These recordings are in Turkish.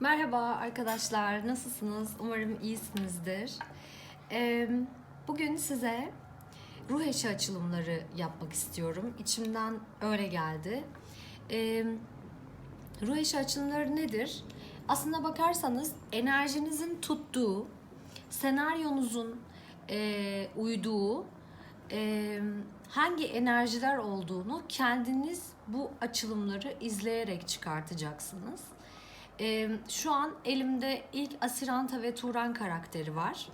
Merhaba arkadaşlar, nasılsınız? Umarım iyisinizdir. Bugün size ruh eşi açılımları yapmak istiyorum. İçimden öyle geldi. Ruh eşi açılımları nedir? Aslına bakarsanız enerjinizin tuttuğu, senaryonuzun e, uyduğu, hangi enerjiler olduğunu kendiniz bu açılımları izleyerek çıkartacaksınız. Ee, şu an elimde ilk Asiranta ve Turan karakteri var.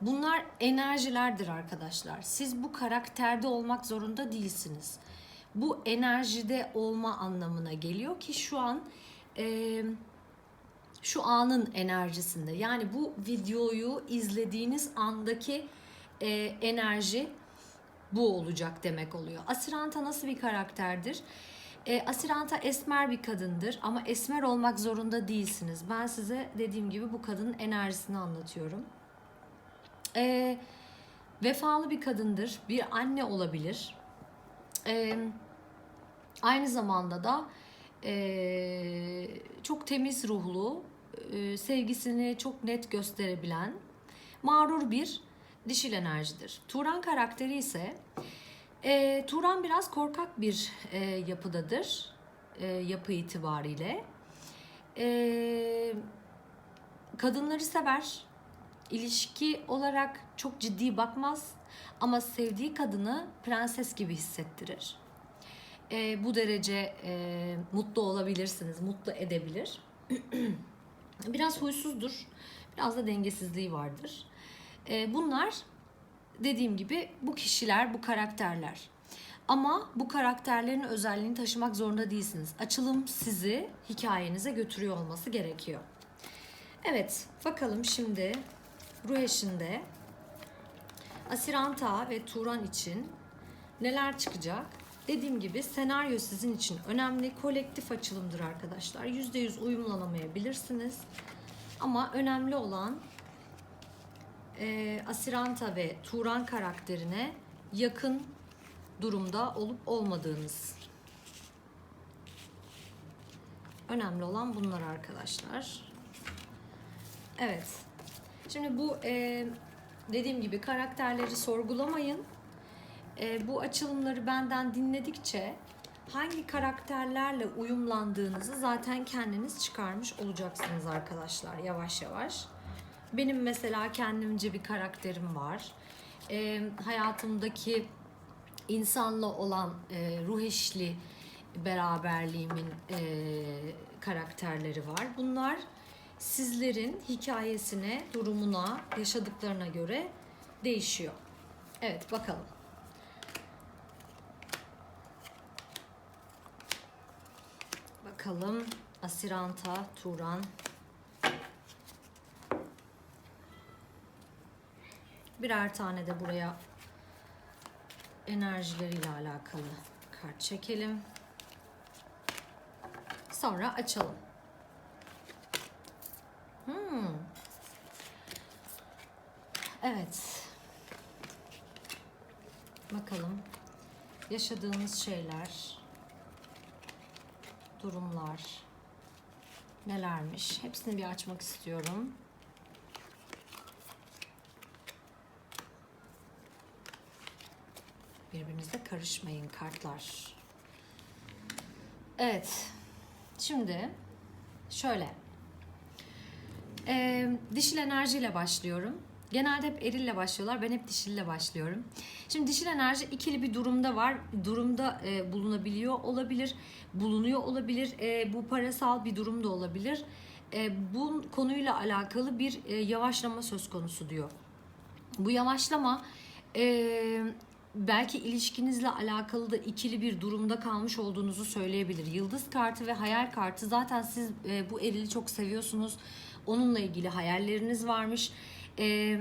Bunlar enerjilerdir arkadaşlar. Siz bu karakterde olmak zorunda değilsiniz. Bu enerjide olma anlamına geliyor ki şu an e, şu anın enerjisinde. Yani bu videoyu izlediğiniz andaki e, enerji bu olacak demek oluyor. Asiranta nasıl bir karakterdir? E, Asiranta esmer bir kadındır ama esmer olmak zorunda değilsiniz. Ben size dediğim gibi bu kadının enerjisini anlatıyorum. E, vefalı bir kadındır, bir anne olabilir. E, aynı zamanda da e, çok temiz ruhlu, e, sevgisini çok net gösterebilen, mağrur bir dişil enerjidir. Turan karakteri ise e, Turan biraz korkak bir e, yapıdadır. E, yapı itibariyle. E, kadınları sever. İlişki olarak çok ciddi bakmaz. Ama sevdiği kadını prenses gibi hissettirir. E, bu derece e, mutlu olabilirsiniz. Mutlu edebilir. biraz huysuzdur. Biraz da dengesizliği vardır. E, bunlar dediğim gibi bu kişiler, bu karakterler. Ama bu karakterlerin özelliğini taşımak zorunda değilsiniz. Açılım sizi hikayenize götürüyor olması gerekiyor. Evet, bakalım şimdi ruh eşinde Asiranta ve Turan için neler çıkacak? Dediğim gibi senaryo sizin için önemli. Kolektif açılımdır arkadaşlar. %100 uyumlanamayabilirsiniz. Ama önemli olan e, Asiranta ve Turan karakterine yakın durumda olup olmadığınız. Önemli olan bunlar arkadaşlar. Evet. Şimdi bu e, dediğim gibi karakterleri sorgulamayın. E, bu açılımları benden dinledikçe hangi karakterlerle uyumlandığınızı zaten kendiniz çıkarmış olacaksınız arkadaşlar yavaş yavaş. Benim mesela kendimce bir karakterim var. E, hayatımdaki insanla olan e, ruh eşli beraberliğimin e, karakterleri var. Bunlar sizlerin hikayesine, durumuna, yaşadıklarına göre değişiyor. Evet bakalım. Bakalım Asiranta, Turan, Birer tane de buraya enerjileriyle alakalı kart çekelim. Sonra açalım. Hmm. Evet. Bakalım. Yaşadığınız şeyler, durumlar nelermiş? Hepsini bir açmak istiyorum. Birbirinize karışmayın kartlar. Evet. Şimdi şöyle. Ee, dişil enerjiyle başlıyorum. Genelde hep erille başlıyorlar. Ben hep dişille başlıyorum. Şimdi dişil enerji ikili bir durumda var. Durumda e, bulunabiliyor olabilir. Bulunuyor olabilir. E, bu parasal bir durum da olabilir. E, bu konuyla alakalı bir e, yavaşlama söz konusu diyor. Bu yavaşlama e, belki ilişkinizle alakalı da ikili bir durumda kalmış olduğunuzu söyleyebilir. Yıldız kartı ve hayal kartı zaten siz e, bu erili çok seviyorsunuz. Onunla ilgili hayalleriniz varmış. E,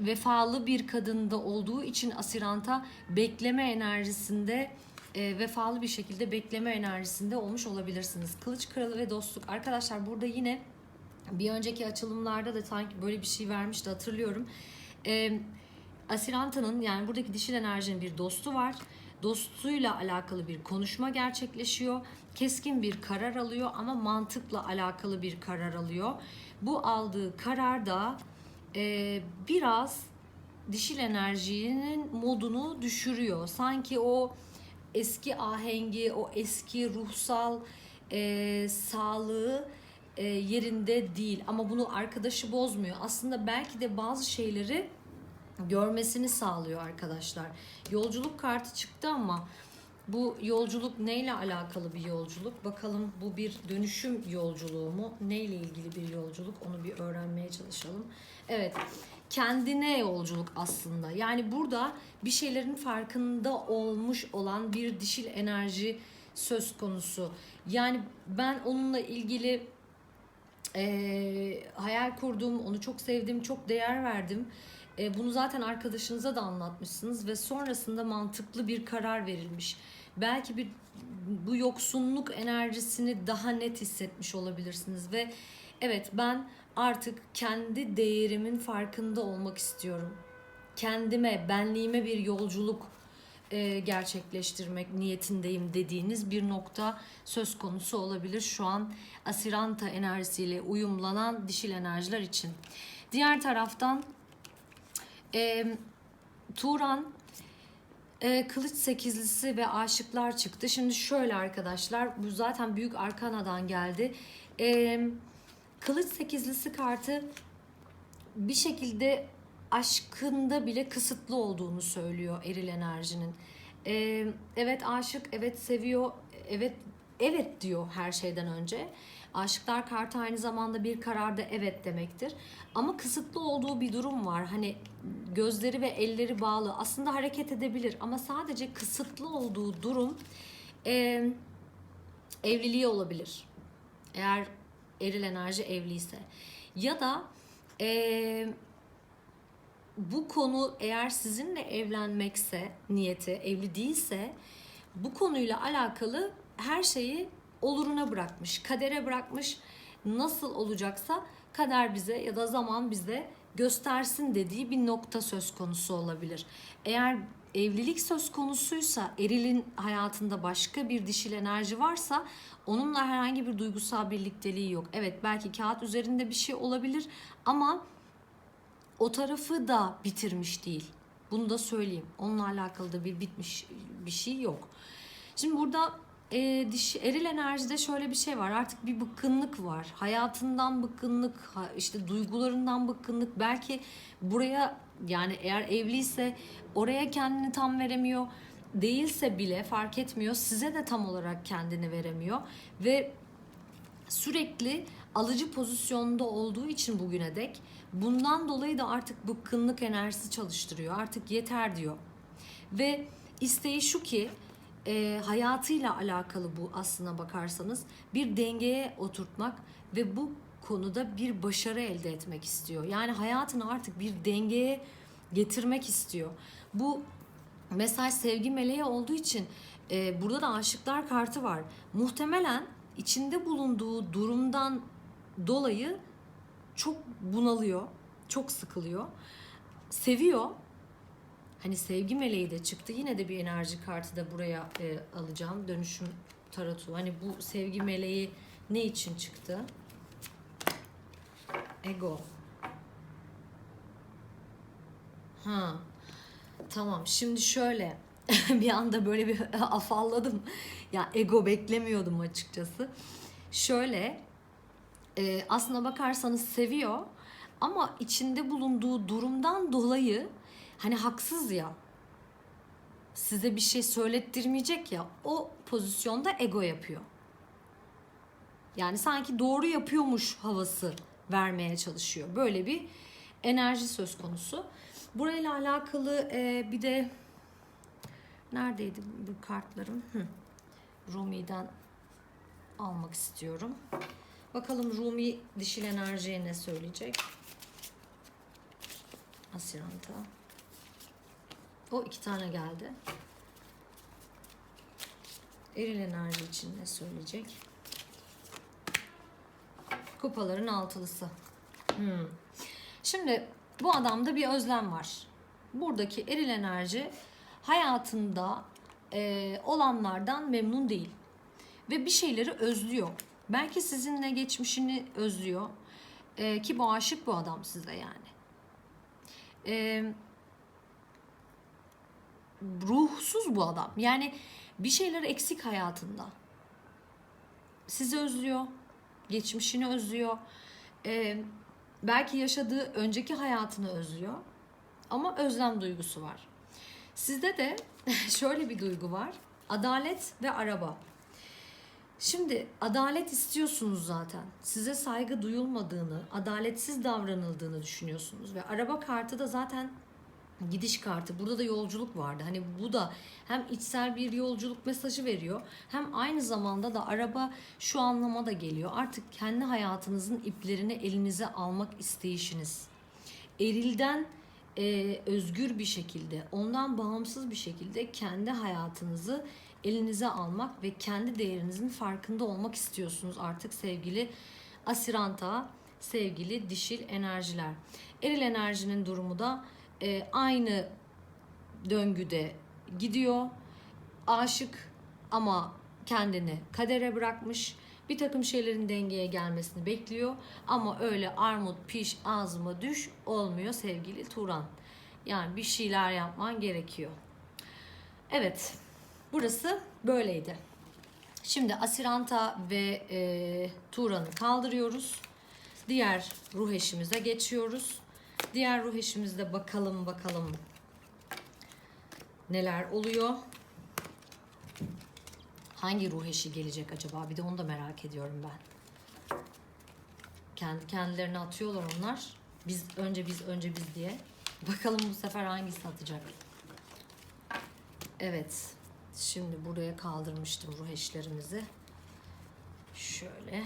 vefalı bir kadında olduğu için asiranta bekleme enerjisinde e, vefalı bir şekilde bekleme enerjisinde olmuş olabilirsiniz. Kılıç kralı ve dostluk. Arkadaşlar burada yine bir önceki açılımlarda da sanki böyle bir şey vermişti hatırlıyorum. Eee Asiranta'nın yani buradaki dişil enerjinin bir dostu var. dostuyla alakalı bir konuşma gerçekleşiyor. Keskin bir karar alıyor ama mantıkla alakalı bir karar alıyor. Bu aldığı karar da e, biraz dişil enerjinin modunu düşürüyor. Sanki o eski ahengi, o eski ruhsal e, sağlığı e, yerinde değil. Ama bunu arkadaşı bozmuyor. Aslında belki de bazı şeyleri görmesini sağlıyor arkadaşlar. Yolculuk kartı çıktı ama bu yolculuk neyle alakalı bir yolculuk? Bakalım bu bir dönüşüm yolculuğu mu? Neyle ilgili bir yolculuk? Onu bir öğrenmeye çalışalım. Evet, kendine yolculuk aslında. Yani burada bir şeylerin farkında olmuş olan bir dişil enerji söz konusu. Yani ben onunla ilgili e, hayal kurdum, onu çok sevdim, çok değer verdim. E, bunu zaten arkadaşınıza da anlatmışsınız ve sonrasında mantıklı bir karar verilmiş. Belki bir bu yoksunluk enerjisini daha net hissetmiş olabilirsiniz ve evet ben artık kendi değerimin farkında olmak istiyorum. Kendime, benliğime bir yolculuk e, gerçekleştirmek niyetindeyim dediğiniz bir nokta söz konusu olabilir şu an asiranta enerjisiyle uyumlanan dişil enerjiler için. Diğer taraftan e, Turan e, kılıç sekizlisi ve aşıklar çıktı. Şimdi şöyle arkadaşlar bu zaten büyük arkanadan geldi. E, kılıç sekizlisi kartı bir şekilde aşkında bile kısıtlı olduğunu söylüyor eril enerjinin. E, evet aşık, evet seviyor, evet evet diyor her şeyden önce. Aşıklar kartı aynı zamanda bir kararda evet demektir. Ama kısıtlı olduğu bir durum var. Hani gözleri ve elleri bağlı. Aslında hareket edebilir ama sadece kısıtlı olduğu durum e, evliliği olabilir. Eğer eril enerji evliyse. Ya da e, bu konu eğer sizinle evlenmekse niyeti evli değilse bu konuyla alakalı her şeyi oluruna bırakmış, kadere bırakmış. Nasıl olacaksa kader bize ya da zaman bize göstersin dediği bir nokta söz konusu olabilir. Eğer evlilik söz konusuysa, erilin hayatında başka bir dişil enerji varsa onunla herhangi bir duygusal birlikteliği yok. Evet belki kağıt üzerinde bir şey olabilir ama o tarafı da bitirmiş değil. Bunu da söyleyeyim. Onunla alakalı da bir bitmiş bir şey yok. Şimdi burada e, diş, eril enerjide şöyle bir şey var. Artık bir bıkkınlık var. Hayatından bıkkınlık, işte duygularından bıkkınlık. Belki buraya yani eğer evliyse oraya kendini tam veremiyor. Değilse bile fark etmiyor. Size de tam olarak kendini veremiyor. Ve sürekli alıcı pozisyonda olduğu için bugüne dek bundan dolayı da artık bıkkınlık enerjisi çalıştırıyor. Artık yeter diyor. Ve isteği şu ki e, hayatıyla alakalı bu aslına bakarsanız bir dengeye oturtmak ve bu konuda bir başarı elde etmek istiyor. Yani hayatını artık bir dengeye getirmek istiyor. Bu mesaj sevgi meleği olduğu için e, burada da aşıklar kartı var. Muhtemelen içinde bulunduğu durumdan dolayı çok bunalıyor, çok sıkılıyor. Seviyor. Hani sevgi meleği de çıktı. Yine de bir enerji kartı da buraya e, alacağım. Dönüşüm tarotu. Hani bu sevgi meleği ne için çıktı? Ego. Ha. Tamam. Şimdi şöyle bir anda böyle bir afalladım. Ya ego beklemiyordum açıkçası. Şöyle e, aslına bakarsanız seviyor ama içinde bulunduğu durumdan dolayı hani haksız ya size bir şey söylettirmeyecek ya o pozisyonda ego yapıyor. Yani sanki doğru yapıyormuş havası vermeye çalışıyor. Böyle bir enerji söz konusu. Burayla alakalı e, bir de neredeydi bu kartlarım? Hı. Rumi'den almak istiyorum. Bakalım Rumi dişil enerjiye ne söyleyecek? Asiranta. O iki tane geldi. Eril enerji için ne söyleyecek? Kupaların altılısı. Hmm. Şimdi bu adamda bir özlem var. Buradaki eril enerji hayatında e, olanlardan memnun değil. Ve bir şeyleri özlüyor. Belki sizinle geçmişini özlüyor. E, ki bu aşık bu adam size yani. E, ruhsuz bu adam. Yani bir şeyler eksik hayatında. Sizi özlüyor. Geçmişini özlüyor. E, belki yaşadığı önceki hayatını özlüyor. Ama özlem duygusu var. Sizde de şöyle bir duygu var. Adalet ve araba. Şimdi adalet istiyorsunuz zaten. Size saygı duyulmadığını, adaletsiz davranıldığını düşünüyorsunuz ve araba kartı da zaten gidiş kartı. Burada da yolculuk vardı. Hani bu da hem içsel bir yolculuk mesajı veriyor hem aynı zamanda da araba şu anlama da geliyor. Artık kendi hayatınızın iplerini elinize almak isteyişiniz. Erilden e, özgür bir şekilde, ondan bağımsız bir şekilde kendi hayatınızı elinize almak ve kendi değerinizin farkında olmak istiyorsunuz artık sevgili asiranta, sevgili dişil enerjiler. Eril enerjinin durumu da e, aynı döngüde gidiyor. Aşık ama kendini kadere bırakmış. Bir takım şeylerin dengeye gelmesini bekliyor. Ama öyle armut piş ağzıma düş olmuyor sevgili Turan. Yani bir şeyler yapman gerekiyor. Evet burası böyleydi. Şimdi Asiranta ve e, Turan'ı kaldırıyoruz. Diğer ruh eşimize geçiyoruz. Diğer ruh eşimizde bakalım bakalım neler oluyor. Hangi ruh eşi gelecek acaba? Bir de onu da merak ediyorum ben. Kendi kendilerine atıyorlar onlar. Biz önce biz önce biz diye. Bakalım bu sefer hangisi atacak. Evet. Şimdi buraya kaldırmıştım ruh eşlerimizi. Şöyle.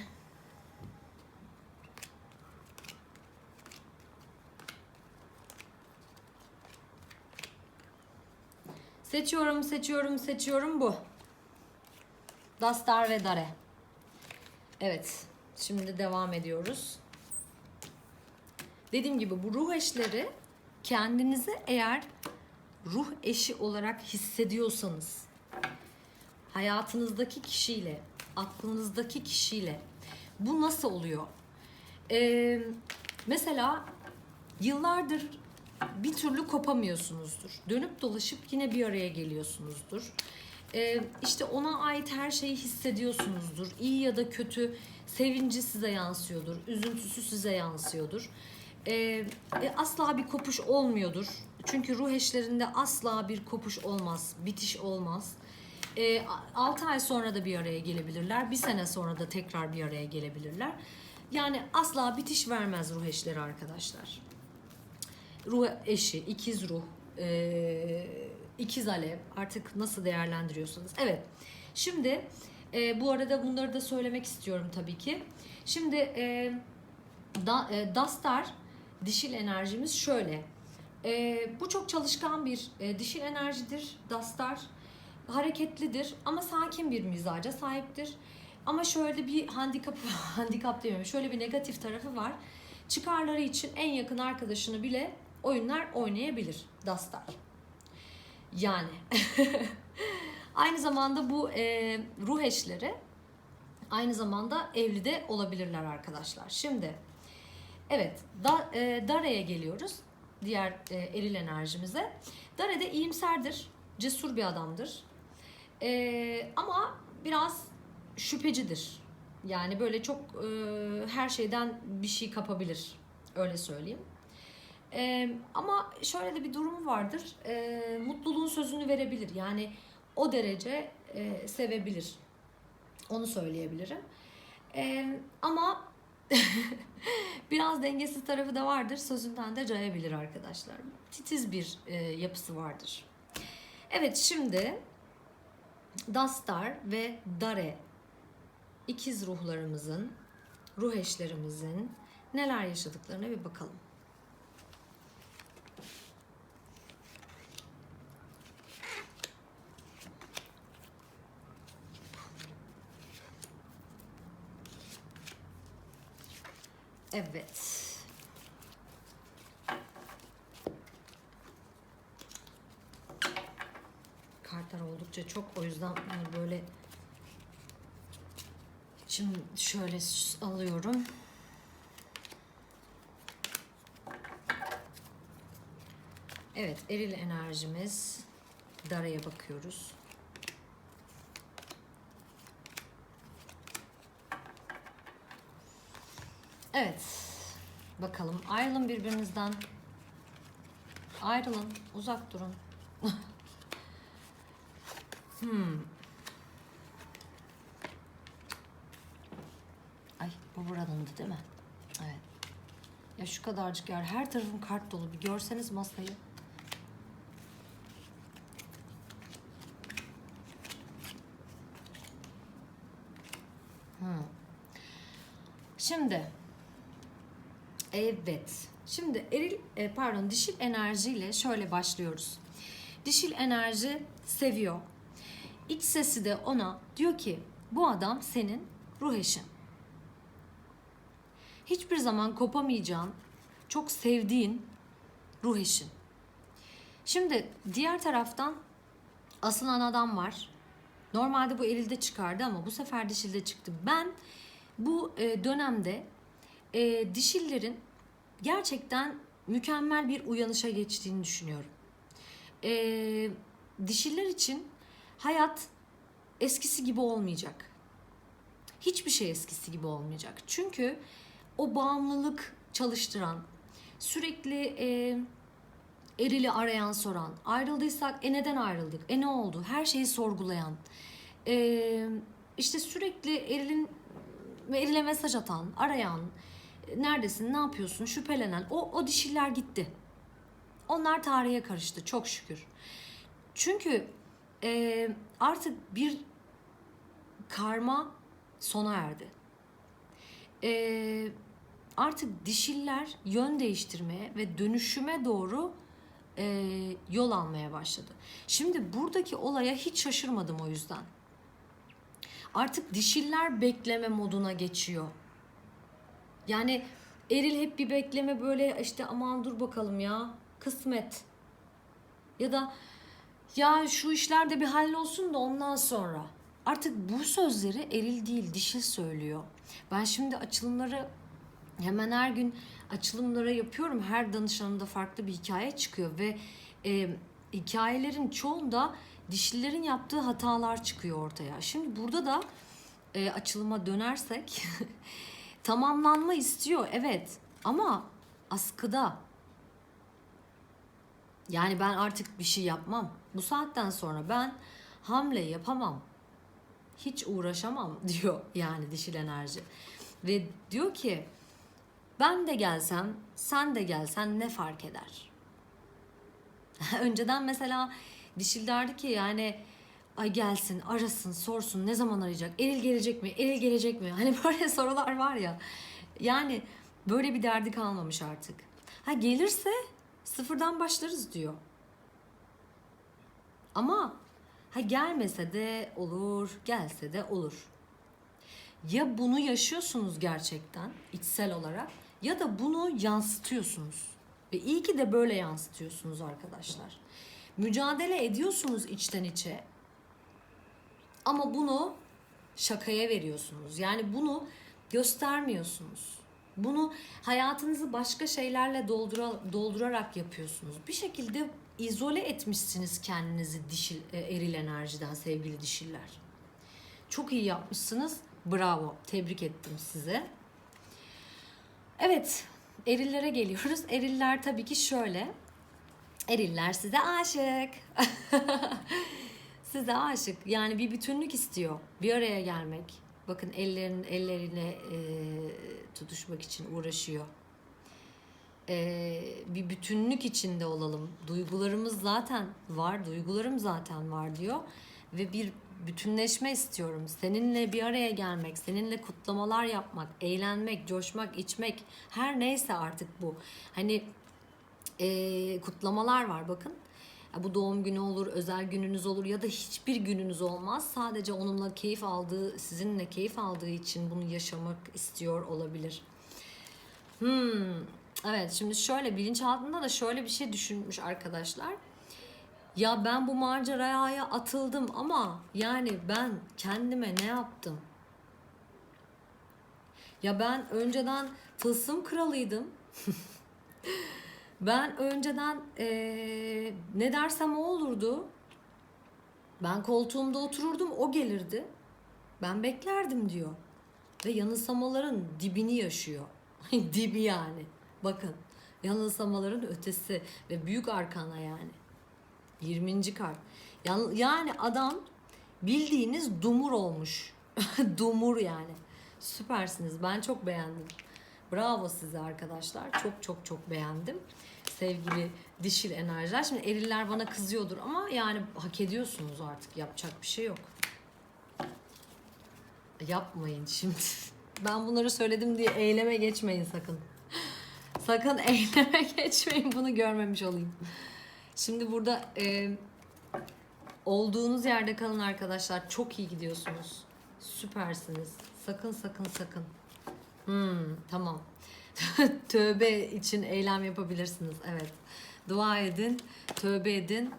Seçiyorum, seçiyorum, seçiyorum bu. Dastar ve Dare. Evet. Şimdi devam ediyoruz. Dediğim gibi bu ruh eşleri kendinizi eğer ruh eşi olarak hissediyorsanız hayatınızdaki kişiyle, aklınızdaki kişiyle bu nasıl oluyor? Ee, mesela yıllardır bir türlü kopamıyorsunuzdur. Dönüp dolaşıp yine bir araya geliyorsunuzdur. Ee, işte ona ait her şeyi hissediyorsunuzdur. İyi ya da kötü sevinci size yansıyordur. Üzüntüsü size yansıyordur. Ee, e, asla bir kopuş olmuyordur. Çünkü ruh eşlerinde asla bir kopuş olmaz, bitiş olmaz. Ee, 6 ay sonra da bir araya gelebilirler. Bir sene sonra da tekrar bir araya gelebilirler. Yani asla bitiş vermez ruh eşleri arkadaşlar ruh eşi, ikiz ruh, e, ikiz alev artık nasıl değerlendiriyorsanız. Evet şimdi e, bu arada bunları da söylemek istiyorum tabii ki. Şimdi e, da, e, Dastar dişil enerjimiz şöyle. E, bu çok çalışkan bir e, dişil enerjidir Dastar. Hareketlidir ama sakin bir mizaca sahiptir. Ama şöyle bir handikap, handikap demiyorum. Şöyle bir negatif tarafı var. Çıkarları için en yakın arkadaşını bile oyunlar oynayabilir Dastar. Yani aynı zamanda bu e, ruh eşleri aynı zamanda evli de olabilirler arkadaşlar. Şimdi evet da, e, Dare'ye geliyoruz. Diğer e, eril enerjimize. Dare de iyimserdir. Cesur bir adamdır. E, ama biraz şüphecidir. Yani böyle çok e, her şeyden bir şey kapabilir. Öyle söyleyeyim. Ee, ama şöyle de bir durumu vardır. Ee, mutluluğun sözünü verebilir. Yani o derece e, sevebilir. Onu söyleyebilirim. Ee, ama biraz dengesiz tarafı da vardır. Sözünden de cayabilir arkadaşlar. Titiz bir e, yapısı vardır. Evet şimdi Dastar ve Dare ikiz ruhlarımızın, ruh eşlerimizin neler yaşadıklarına bir bakalım. Evet. Kartlar oldukça çok o yüzden yani böyle şimdi şöyle alıyorum. Evet, eril enerjimiz. Dara'ya bakıyoruz. Evet. Bakalım. Ayrılın birbirinizden. Ayrılın. Uzak durun. hmm. Ay bu buranındı değil mi? Evet. Ya şu kadarcık yer. Her tarafım kart dolu. Bir görseniz masayı. Hmm. Şimdi evet. Şimdi eril e, pardon dişil enerjiyle şöyle başlıyoruz. Dişil enerji seviyor. İç sesi de ona diyor ki bu adam senin ruh eşin. Hiçbir zaman kopamayacağın, çok sevdiğin ruh eşin. Şimdi diğer taraftan asılan adam var. Normalde bu erilde çıkardı ama bu sefer dişilde çıktı. Ben bu e, dönemde e, dişillerin gerçekten mükemmel bir uyanışa geçtiğini düşünüyorum. E, dişiller için hayat eskisi gibi olmayacak. Hiçbir şey eskisi gibi olmayacak. Çünkü o bağımlılık çalıştıran, sürekli e, erili arayan soran, ayrıldıysak e neden ayrıldık, e ne oldu, her şeyi sorgulayan, e, işte sürekli erilin erile mesaj atan, arayan, neredesin, ne yapıyorsun, şüphelenen, o, o dişiller gitti. Onlar tarihe karıştı çok şükür. Çünkü e, artık bir karma sona erdi. E, artık dişiller yön değiştirmeye ve dönüşüme doğru e, yol almaya başladı. Şimdi buradaki olaya hiç şaşırmadım o yüzden. Artık dişiller bekleme moduna geçiyor. Yani eril hep bir bekleme böyle işte aman dur bakalım ya kısmet. Ya da ya şu işler de bir hallolsun da ondan sonra. Artık bu sözleri eril değil dişil söylüyor. Ben şimdi açılımları hemen her gün açılımlara yapıyorum. Her danışanımda farklı bir hikaye çıkıyor ve e, hikayelerin çoğunda dişlilerin yaptığı hatalar çıkıyor ortaya. Şimdi burada da e, açılıma dönersek tamamlanma istiyor evet ama askıda. Yani ben artık bir şey yapmam. Bu saatten sonra ben hamle yapamam. Hiç uğraşamam diyor yani dişil enerji. Ve diyor ki ben de gelsem, sen de gelsen ne fark eder? Önceden mesela dişil derdi ki yani ay gelsin, arasın, sorsun, ne zaman arayacak, eril gelecek mi, eril gelecek mi? Hani böyle sorular var ya. Yani böyle bir derdi kalmamış artık. Ha gelirse sıfırdan başlarız diyor. Ama ha gelmese de olur, gelse de olur. Ya bunu yaşıyorsunuz gerçekten içsel olarak ya da bunu yansıtıyorsunuz. Ve iyi ki de böyle yansıtıyorsunuz arkadaşlar. Mücadele ediyorsunuz içten içe. Ama bunu şakaya veriyorsunuz. Yani bunu göstermiyorsunuz. Bunu hayatınızı başka şeylerle doldura, doldurarak yapıyorsunuz. Bir şekilde izole etmişsiniz kendinizi dişil, e, eril enerjiden sevgili dişiller. Çok iyi yapmışsınız. Bravo. Tebrik ettim size. Evet, erillere geliyoruz. Eriller tabii ki şöyle. Eriller size aşık. size aşık. Yani bir bütünlük istiyor. Bir araya gelmek. Bakın ellerin ellerine e, tutuşmak için uğraşıyor. E, bir bütünlük içinde olalım. Duygularımız zaten var. Duygularım zaten var diyor. Ve bir bütünleşme istiyorum. Seninle bir araya gelmek, seninle kutlamalar yapmak, eğlenmek, coşmak, içmek her neyse artık bu. Hani e, kutlamalar var bakın. Bu doğum günü olur, özel gününüz olur ya da hiçbir gününüz olmaz. Sadece onunla keyif aldığı, sizinle keyif aldığı için bunu yaşamak istiyor olabilir. Hmm, evet şimdi şöyle bilinçaltında da şöyle bir şey düşünmüş arkadaşlar. Ya ben bu maceraya atıldım ama yani ben kendime ne yaptım? Ya ben önceden tılsım kralıydım. ben önceden eee, ne dersem o olurdu. Ben koltuğumda otururdum, o gelirdi. Ben beklerdim diyor. Ve yanılsamaların dibini yaşıyor. Dibi yani. Bakın. Yanılsamaların ötesi ve büyük arkana yani. 20. kart. Yan- Yani adam bildiğiniz dumur olmuş. dumur yani. Süpersiniz. Ben çok beğendim. Bravo size arkadaşlar. Çok çok çok beğendim. Sevgili dişil enerjiler. Şimdi eriller bana kızıyordur ama yani hak ediyorsunuz artık. Yapacak bir şey yok. Yapmayın şimdi. Ben bunları söyledim diye eyleme geçmeyin sakın. Sakın eyleme geçmeyin. Bunu görmemiş olayım. Şimdi burada e, olduğunuz yerde kalın arkadaşlar. Çok iyi gidiyorsunuz. Süpersiniz. Sakın sakın sakın. Hmm, tamam. tövbe için eylem yapabilirsiniz. Evet. Dua edin. Tövbe edin.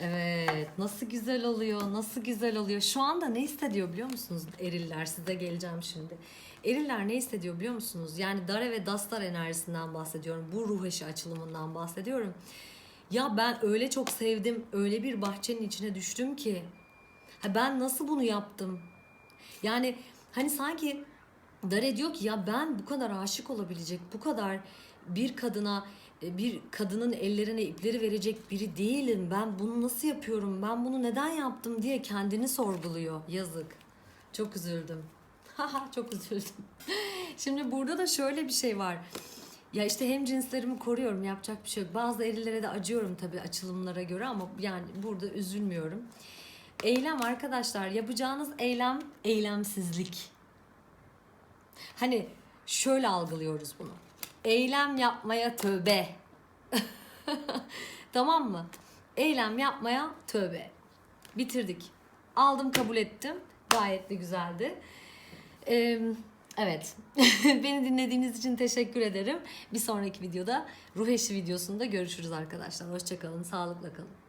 Evet. Nasıl güzel oluyor. Nasıl güzel oluyor. Şu anda ne hissediyor biliyor musunuz? Eriller size geleceğim şimdi. Eriller ne hissediyor biliyor musunuz? Yani Dare ve Dastar enerjisinden bahsediyorum. Bu ruh eşi açılımından bahsediyorum. Ya ben öyle çok sevdim. Öyle bir bahçenin içine düştüm ki. Ha ben nasıl bunu yaptım? Yani hani sanki Dare diyor ki ya ben bu kadar aşık olabilecek, bu kadar bir kadına e, bir kadının ellerine ipleri verecek biri değilim. Ben bunu nasıl yapıyorum? Ben bunu neden yaptım diye kendini sorguluyor. Yazık. Çok üzüldüm. Çok üzüldüm. Şimdi burada da şöyle bir şey var. Ya işte hem cinslerimi koruyorum yapacak bir şey yok. Bazı erillere de acıyorum tabii açılımlara göre ama yani burada üzülmüyorum. Eylem arkadaşlar yapacağınız eylem eylemsizlik. Hani şöyle algılıyoruz bunu. Eylem yapmaya tövbe. tamam mı? Eylem yapmaya tövbe. Bitirdik. Aldım kabul ettim. Gayet de güzeldi. Ee, evet. Beni dinlediğiniz için teşekkür ederim. Bir sonraki videoda ruh eşi videosunda görüşürüz arkadaşlar. Hoşçakalın. Sağlıkla kalın.